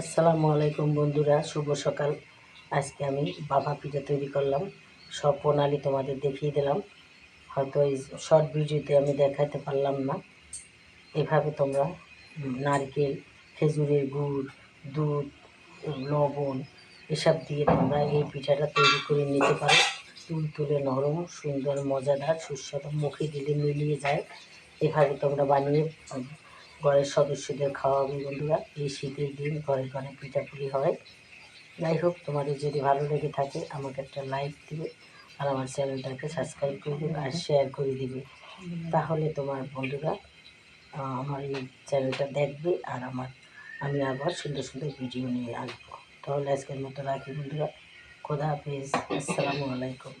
আসসালামু আলাইকুম বন্ধুরা, শুভ সকাল। আজকে আমি বাবা পিঠা তৈরি করলাম। সব প্রণালী তোমাদের দেখিয়ে দিলাম। হয়তো এই শর্ট ভিডিওতে আমি দেখাতে পারলাম না। এভাবে তোমরা নারকেল, খেজুরের গুড়, দুধ, লবণ এসব দিয়ে তোমরা এই পিঠাটা তৈরি করে নিতে পারো। তুল তুলে নরম, সুন্দর, মজাদার, সুস্বাদু, মুখে দিলে মিলিয়ে যায়। এভাবে তোমরা বানিয়ে ঘরের সদস্যদের খাওয়াবে বন্ধুরা। এই শীতের দিন ঘরে ঘরে পিঠাপুলি হয়। যাই হোক, তোমাদের যদি ভালো লেগে থাকে, আমাকে একটা লাইক দিবে আর আমার চ্যানেলটাকে সাবস্ক্রাইব করে দিবে আর শেয়ার করে দিবে। তাহলে তোমার বন্ধুরা আমার এই চ্যানেলটা দেখবে আর আমার, আমি আবার সুন্দর সুন্দর ভিডিও নিয়ে আসব। তাহলে আজকের মতো রাখি বন্ধুরা। খোদা হাফিজ। আসসালামু আলাইকুম।